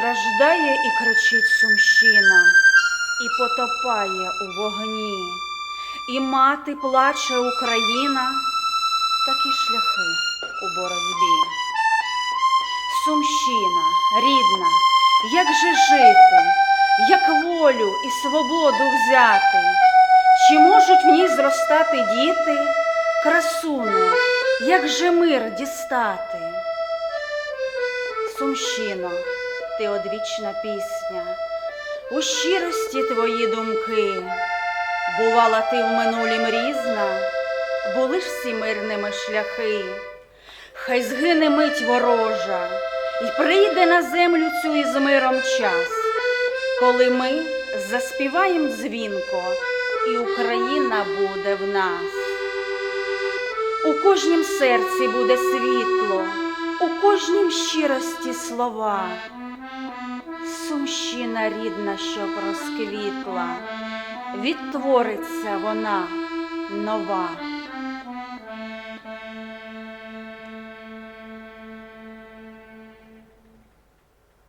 Страждає і кричить сумщина, і потопає у вогні, і мати плаче Україна, такі шляхи у боротьбі. Сумщина, рідна, як же жити, як волю і свободу взяти? Чи можуть в ній зростати діти, красуне, як же мир дістати? Сумщино, ти одвічна пісня, у щирості твої думки. Бувала ти в минулім різна, були ж всі мирними шляхи. Хай згине мить ворожа, і прийде на землю цю із миром час, коли ми заспіваєм дзвінко, і Україна буде в нас. У кожнім серці буде світло, у кожнім щирості слова. Сумщина рідна, щоб розквітла, відтвориться вона нова.